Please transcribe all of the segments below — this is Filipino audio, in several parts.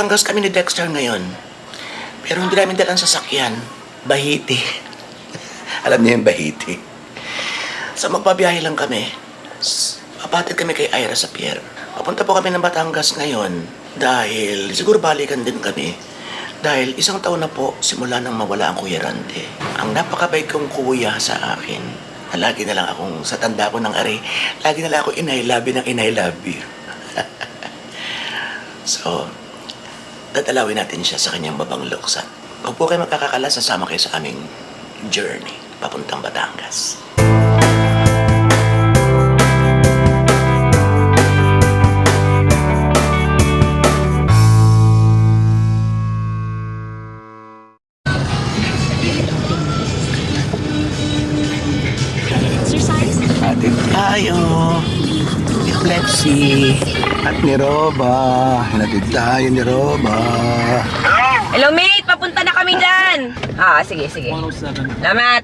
Batangas kami ni Dexter ngayon. Pero hindi namin dalang sasakyan. Bahiti. Alam niyo yung Bahiti. Sa magbabiyahe lang kami. Papatid kami kay Ira sa pier. Papunta po kami ng Batangas ngayon dahil siguro balikan din kami. Dahil isang taon na po simula nang mawala ang Kuya Rante. Ang napakabait kong kuya sa akin. Na lagi na lang akong, sa tanda ko ng ari, lagi na lang ako inaylabi ng inaylabi. so, dadalawin natin siya sa kanyang babang luksan. Huwag po kayo magkakakala, sasama kayo sa aming journey papuntang Batangas. Ni Roba. Natid tayo ni Roba. Hello, mate! Papunta na kami dyan! Ah, sige, sige. 107. Salamat!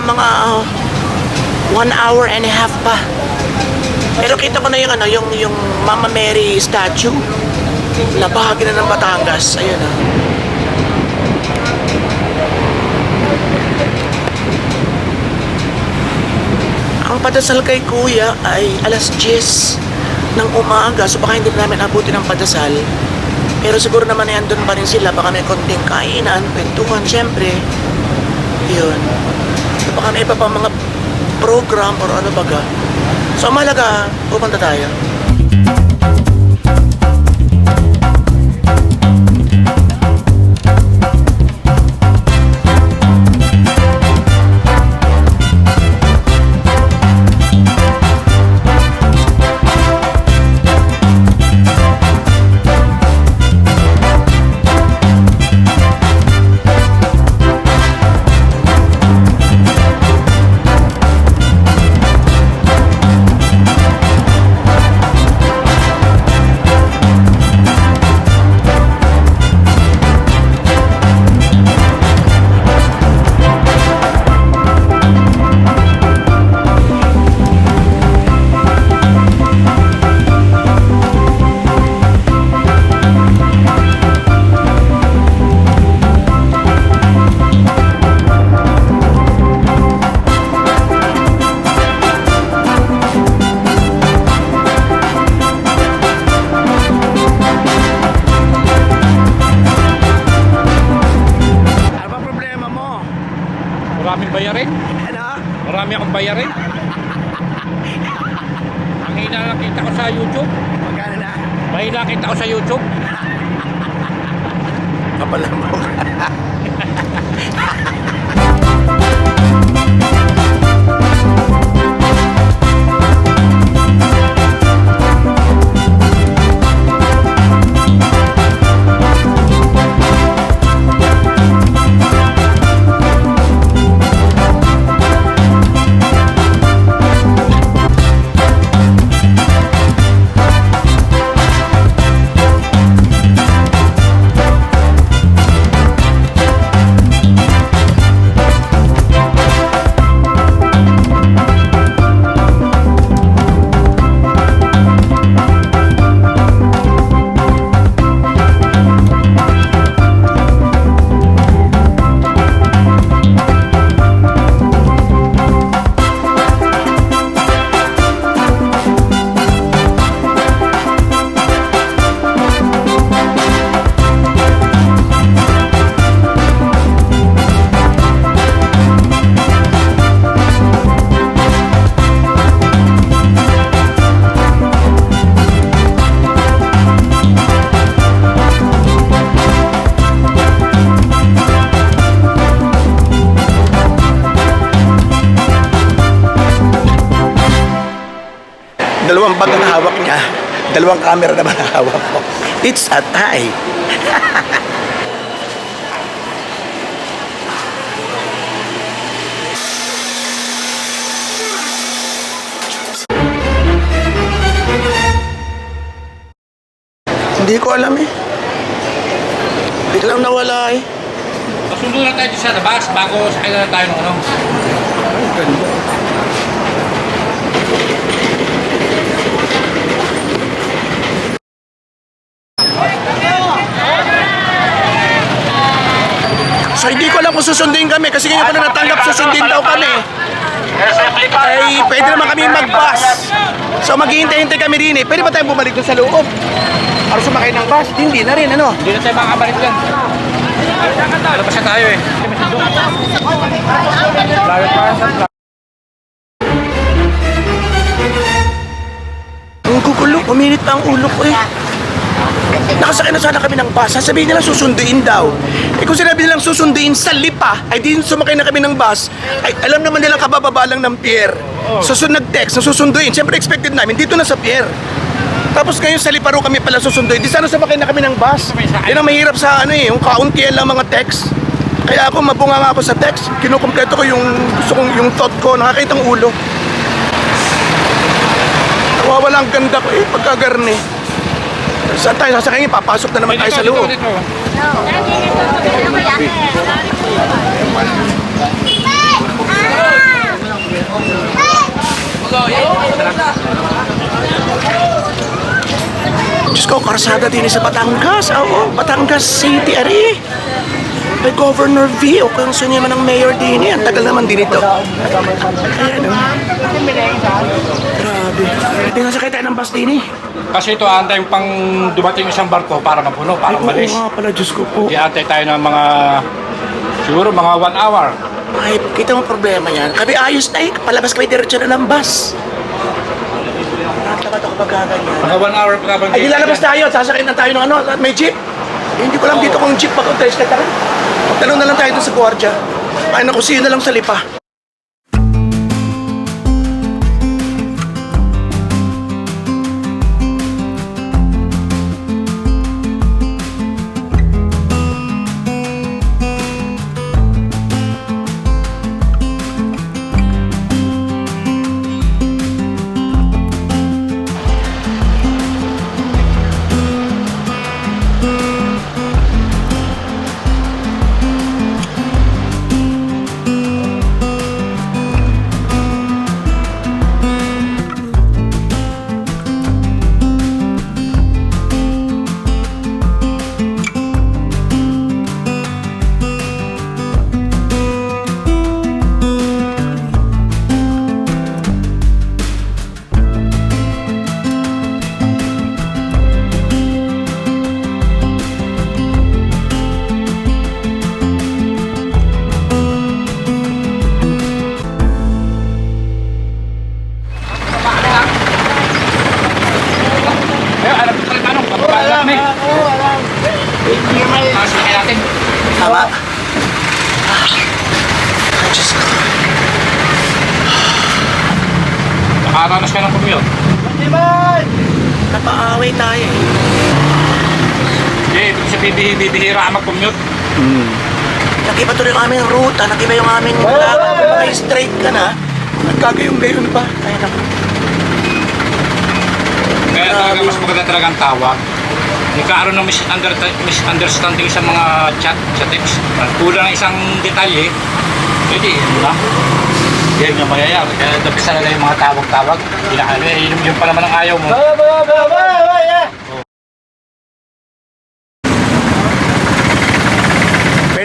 Mga uh, one hour and a half pa. Pero kita ko na yung ano, yung, yung Mama Mary statue. Labahagi na ng Batangas. Ayun ah. Ang padasal kay Kuya ay alas 10 ng umaga. So baka hindi na namin abutin ang padasal. Pero siguro naman ay andun pa rin sila. Baka may konting kainan, kwentuhan, syempre. Yun. Baka may iba pang mga program or ano baga. So mahalaga, pupunta tayo. Marami akong bayarin. Ang hina lang kita ko sa YouTube. Magkano na? Mahina kita ko sa YouTube. Kapal bag ang hawak niya. Dalawang camera naman ang hawak ko. It's a tie. Hindi ko alam eh. Biglang nawala eh. Pasundo na tayo sa labas bago sakay na tayo ng ano. So hindi ko alam kung susundin kami kasi ngayon ko na natanggap susundin daw kami. Ay, pwede naman kami mag-bus. So maghihintay-hintay kami rin eh. Pwede ba tayong bumalik dun sa loob? Para sumakay ng bus? Hindi na rin, ano? Hindi na tayo makakabalik dyan. Labas na tayo eh. Ang gugulo, uminit pa ang ulo ko eh. Nakasakay na sana kami ng bus. Sasabihin nila susunduin daw. Eh kung sinabi nilang susunduin sa lipa, ay di sumakay na kami ng bus, ay alam naman nilang kabababa lang ng pier. So, so nag-text na susunduin. Siyempre expected namin, dito na sa pier. Tapos ngayon sa lipa ro kami pala susunduin. Di sana sumakay na kami ng bus. Yan ang mahirap sa ano eh, yung kauntian lang mga text. Kaya ako mabunga nga ako sa text. Kinukumpleto ko yung gusto kong yung thought ko, nakakita ang ulo. Nawawala ang ganda ko eh, pagkagarni. Saan tayo sasakay? Papasok na naman tayo sa loob. Dito, Diyos ko, karsada din sa Batangas. Oo, Batangas City, ari. May Governor V o kung sino naman ang mayor din. Ang tagal naman din ito. Ayan, oh. Grabe. Hindi nasakay tayo ng bus din eh. Kasi ito antay pang dumating isang barko para mapuno, para Oo umalis. nga pala, Diyos ko po. Di antay tayo ng mga siguro mga one hour. Ay, kita mo problema yan. Kami ayos na eh. Palabas kami diretso na ng bus. Natakat ako pagkaganyan. Mga one hour pa bang Ay, lalabas tayo. Sasakay na tayo ng ano, may jeep. Eh, hindi ko alam dito kung jeep pa tres ka tara. Talong na lang tayo dun sa gwardiya. Ay, naku, siyo na lang sa lipa. Ka mag-commute. Nakiba tuloy yung aming ruta, nakiba yung aming lakad. Kung mga straight ka na, nagkagayon-gayon pa. Ay, naku. Kaya talaga mas maganda talaga ang tawag. Nagkaroon ng misunder- misunderstanding sa mga chat, sa text. Kulang ng isang detalye, pwede, yun lang. Yan yung mayayari. Kaya dapat talaga yung mga tawag-tawag. Pinakalo, eh, yun, yun pa naman ang ayaw mo.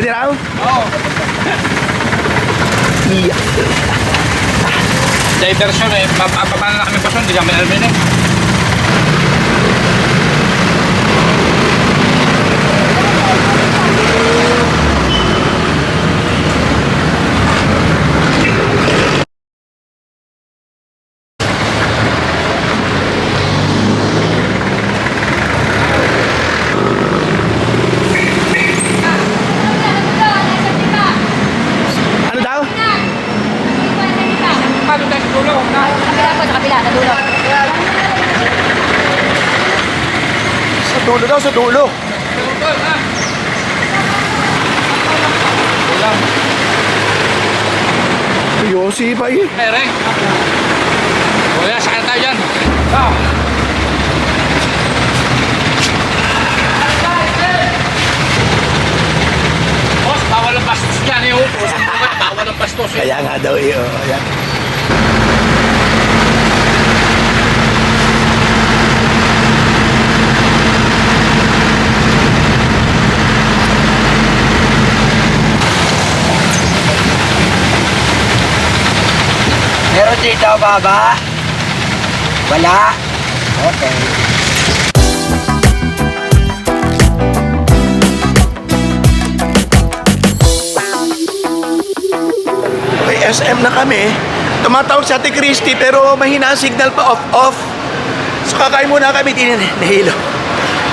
Pwede raw? Oo. Iya. Diversion eh. Papapana na kami pasun, hindi kami alam yun eh. Ano daw? Ano tayo sa dulo? Sa kabila po, sa kabila, sa dulo. dulo daw, sa dulo. Tol, ha? Kulang. Ba eh? Ere. Kuya, sakay tayo dyan. Ah. Boss, bawal ang bastos dyan eh. oh. Boss, bawal ang bastos eh. Kaya nga daw eh, oh. Ayan. Meron dito, baba? Wala? Okay. May SM na kami. Tumatawag sa Ate Christy pero mahina ang signal pa off-off. So kakain muna kami din eh. Nahilo.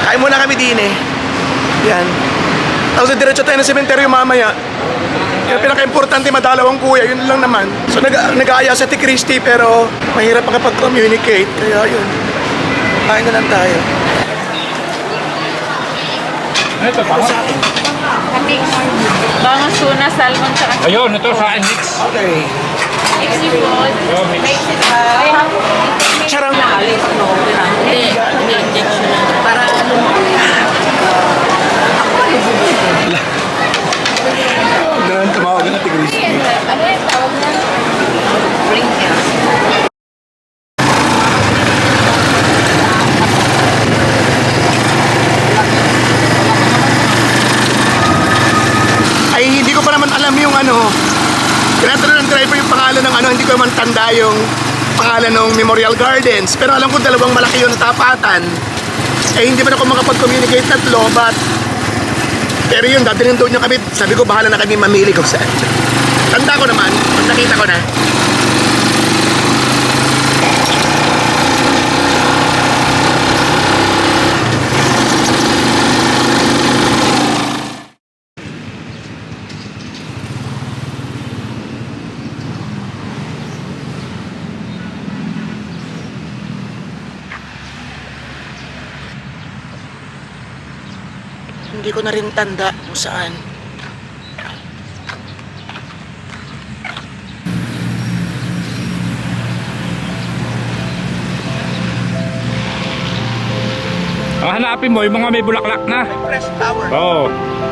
Kain muna kami din eh. Yan. Tapos diretso tayo ng sementeryo mamaya. Kaya pinaka-importante madalaw ang kuya, yun lang naman. So nag nag-aaya sa Ate Christy pero mahirap makapag-communicate. Kaya yun. Kain na lang tayo. Ano ito, bango? Bangus tuna, salmon, tsaka Ayun, ito sa akin mix. Okay. seafood. Ayun, mix. Charang. Hindi, hindi injection na. Para Ganun tumawag ng Ate Christy. Ano yung tawag na? Sprinkles. ay hindi ko pa naman alam yung ano tinatanong ng driver yung pangalan ng ano hindi ko naman tanda yung pangalan ng Memorial Gardens pero alam ko dalawang malaki yun na tapatan eh hindi man ako makapag-communicate tatlo but pero yun dadalhin doon niya kami. Sabi ko bahala na kami mamili kung saan tanda ko naman pag nakita ko na hindi ko na rin tanda kung saan Ang hanapin mo, yung mga may bulaklak na. Press Tower Oo. Isang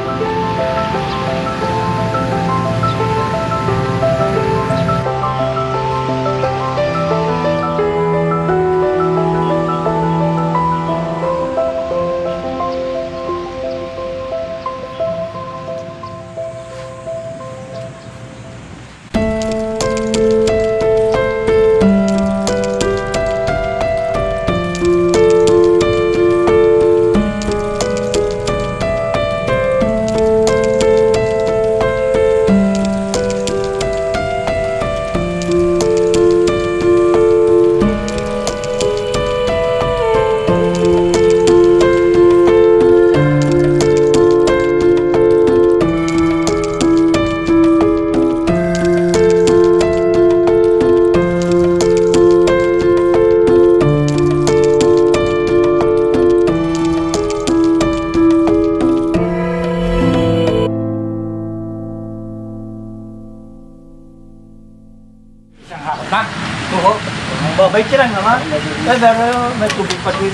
Ka lang naman. Eh, pero may tubig pa din.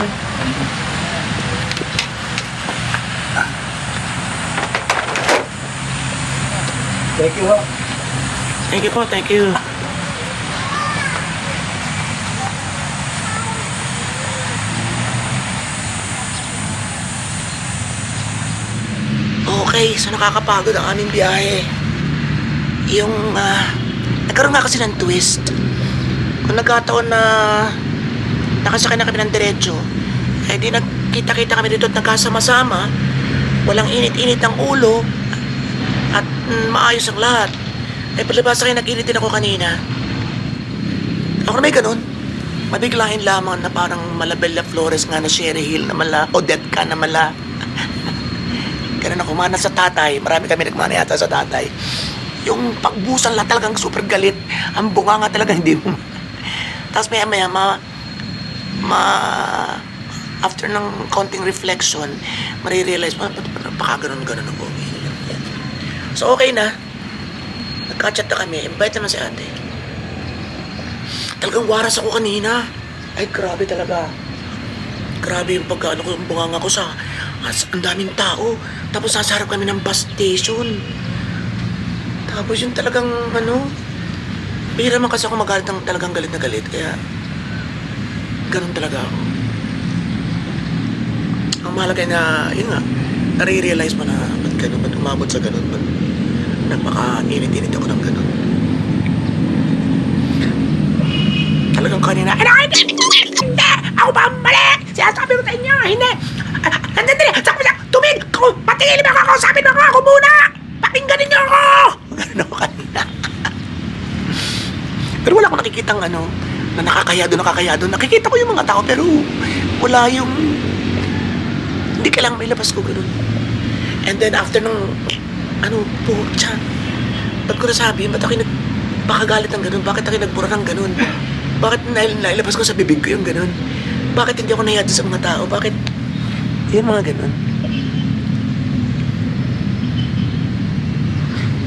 Thank you, ho. thank you po thank you Okay, so nakakapagod ang aming biyahe. Yung, ah, nagkaroon nga kasi ng twist. Kung nagkataon na nakasakay na kami ng diretso, eh di nagkita-kita kami dito at nagkasama-sama, walang init-init ang ulo, at mm, maayos ang lahat. Eh, palibasa kayo nag-init din ako kanina. Ako na may ganun. Mabiglain lamang na parang Malabella Flores nga na Sherry Hill na mala, Odette ka na mala. Ganun ako, mana sa tatay. Marami kami nagmana yata sa tatay. Yung pagbusan lang talagang super galit. Ang bunga nga talaga hindi mo. Tapos maya maya, ma, ma, after ng konting reflection, marirealize mo, ba't baka ganun-ganun ako. So, okay na. Nagka-chat na kami. Invite naman si ate. Talagang waras ako kanina. Ay, grabe talaga. Grabe yung pagkaano ko, yung bunganga ko sa... As, ang daming tao. Tapos nasa harap kami ng bus station. Tapos yung talagang ano... Bihira man kasi ako magalit ng talagang galit na galit. Kaya... Ganun talaga ako. Ang mahalaga na, yun nga, nare-realize mo na ba't ganun, ba't umabot sa ganun, ba't nagpaka-init-init ako ng ganun. Talagang kanina, ano, hindi, hindi, ako ba ang mali? Sinasabi ko sa inyo, hindi. Nandito rin, saka siya, tumig, patingin mo ako, kausapin mo ako, ako muna! Pakingganin niyo ako! Ganun ako kanina. Pero wala akong nakikitang ano, na nakakayado, nakakayado. Nakikita ko yung mga tao, pero wala yung... Hindi kailangan may labas ko ganun. And then after nung, ano, pucha, ba't ko nasabi, ba't ako nagpakagalit ng ganun? Bakit ako nagbura ng ganun? Bakit nail- nailabas ko sa bibig ko yung ganun? Bakit hindi ako nayado sa mga tao? Bakit, yun mga ganun.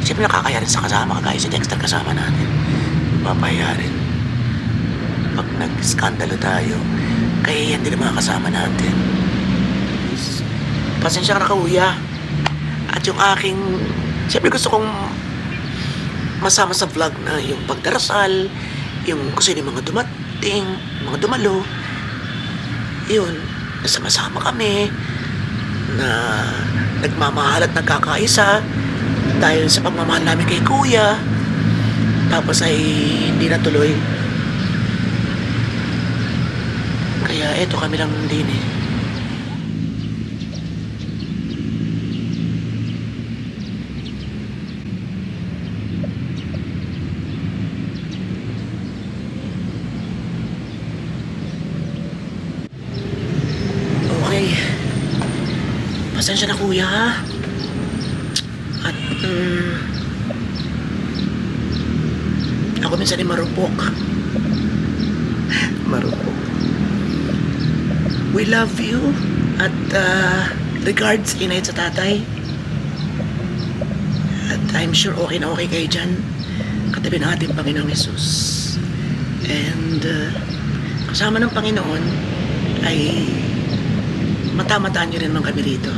Siyempre nakakaya rin sa kasama, kagaya si Dexter kasama natin. Papaya rin. Pag nag-skandalo tayo, kaya yan din ang mga kasama natin. Pasensya ka na kauya. At yung aking, siyempre gusto kong masama sa vlog na yung pagdarasal, yung kung sino yung mga dumating, mga dumalo. Yun, nasama-sama kami na nagmamahal at nagkakaisa dahil sa pagmamahal namin kay kuya. Tapos ay hindi natuloy. Kaya eto kami lang din eh. Pasensya na kuya ha. At, mm, ako minsan ay marupok. marupok. We love you. At, uh, regards, inay sa tatay. At I'm sure okay na okay kayo dyan. Katabi ng ating Panginoong Yesus. And, uh, kasama ng Panginoon ay matamataan nyo rin rin kami rito.